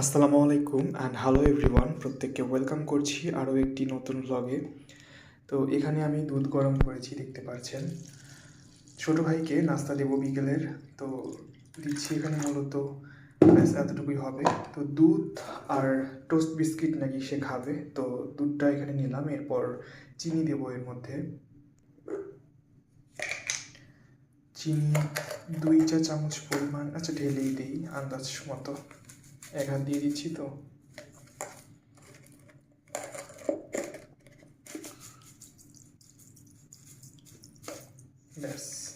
আসসালামু আলাইকুম and hello everyone প্রত্যেককে ওয়েলকাম করছি আরও একটি নতুন ব্লগে তো এখানে আমি দুধ গরম করেছি, দেখতে পাচ্ছেন। ছোটো ভাইকে নাস্তা দেবো বিকেলের। তো দিচ্ছি এখানে মূলত, ব্যাস এতটুকুই হবে। তো দুধ আর টোস্ট বিস্কিট নাকি সে খাবে। তো দুধটা এখানে নিলাম, এরপর চিনি দেবো এর মধ্যে। চিনি দুই চা চামচ পরিমাণ আচ্ছা ঢেলেই দিই, আন্দাজ মতো। এক হাত দিয়ে দিচ্ছি তো ব্যাস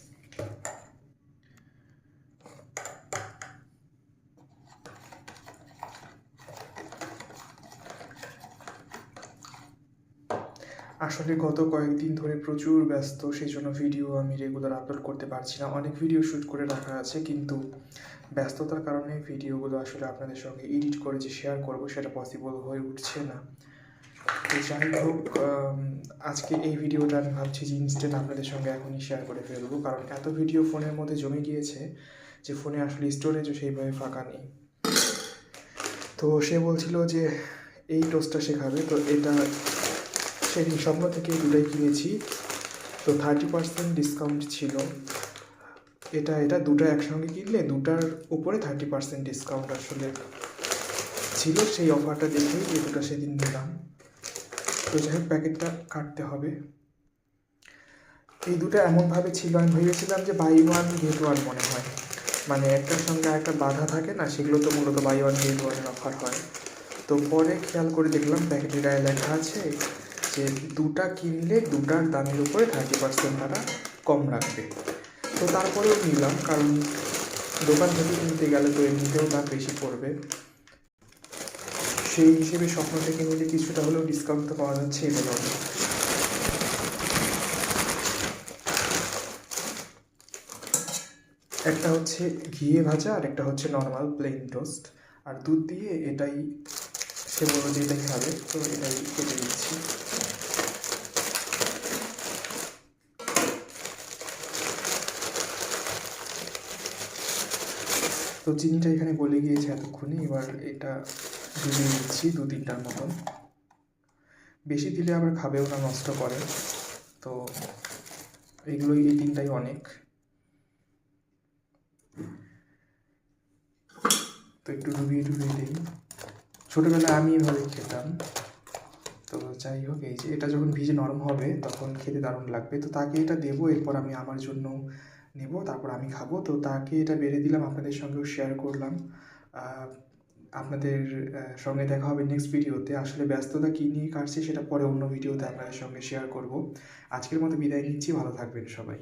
আসলে গত কয়েকদিন ধরে প্রচুর ব্যস্ত সেই জন্য ভিডিও আমি রেগুলার আপলোড করতে পারছি না। অনেক ভিডিও শ্যুট করে রাখা আছে, কিন্তু ব্যস্ততার কারণে ভিডিওগুলো আসলে আপনাদের সঙ্গে এডিট করে যে শেয়ার করব, সেটা পসিবল হয়ে উঠছে না। তো যাই হোক আজকে এই ভিডিওটা আমি ভাবছি যে ইনস্ট্যান্ট আপনাদের সঙ্গে এখনই শেয়ার করে ফেলব কারণ এত ভিডিও ফোনের মধ্যে জমে গিয়েছে যে ফোনে আসলে স্টোরেজও সেইভাবে ফাঁকা নেই। তো সে বলছিল যে এই টোস্টটা শেখাবে তো এটা সেদিন স্বপ্ন থেকে দুটাই কিনেছি। তো থার্টি পার্সেন্ট ডিসকাউন্ট ছিল। এটা এটা দুটো একসঙ্গে কিনলে দুটার উপরে থার্টি পার্সেন্ট ডিসকাউন্ট আসলে ছিল সেই অফারটা দেখেই এই দুটো সেদিন নিলাম। তো যাই হোক প্যাকেটটা কাটতে হবে। এই দুটো এমনভাবে ছিল, আমি ভেবেছিলাম যে বাই ওয়ান গেট ওয়ান মনে হয়। মানে একটার সঙ্গে আরেকটা বাধা থাকে না, সেগুলো তো মূলত বাই ওয়ান গেট ওয়ানের অফার হয়। তো পরে খেয়াল করে দেখলাম প্যাকেটের গায়ে লেখা আছে যে দুটা কিনলে দুটার দামের উপরে থার্টি পার্সেন্ট তারা কম রাখবে। তো তারপরেও নিলাম, কারণ দোকান থেকে কিনতে গেলে তো এমনিতেও দাম বেশি পড়বে। সেই হিসেবে স্বপ্ন থেকে নিলে কিছুটা হলেও ডিসকাউন্ট তো পাওয়া যাচ্ছে ভালো একটা হচ্ছে ঘিয়ে ভাজা আর একটা হচ্ছে নর্মাল প্লেন টোস্ট আর দুধ দিয়ে এটাই সে বলল যে এটাই খাবে তো এটাই কেটে দিচ্ছি তো চিনিটা এখানে গলে গিয়েছে এতক্ষণে, এবার এটা ডুবিয়ে দিচ্ছি দু তিনটার মতন। বেশি দিলে আবার খাবেও না, নষ্ট করে। তো এগুলোই এই তিনটাই অনেক। তো একটু ডুবিয়ে ডুবিয়ে দিই। ছোটোবেলায় আমি এভাবে খেতাম। তো যাই হোক, এই যে এটা যখন ভিজে নরম হবে, তখন খেতে দারুণ লাগবে। তো তাকে এটা দেবো, এরপর আমি আমার জন্য নেব, তারপর আমি খাব। তো তাকে এটা বেড়ে দিলাম, আপনাদের সঙ্গেও শেয়ার করলাম। আপনাদের সঙ্গে দেখা হবে নেক্সট ভিডিওতে আসলে ব্যস্ততা কী নিয়ে কাটছে, সেটা পরে অন্য ভিডিওতে আপনাদের সঙ্গে শেয়ার করব। আজকের মতো বিদায় নিচ্ছি, ভালো থাকবেন সবাই।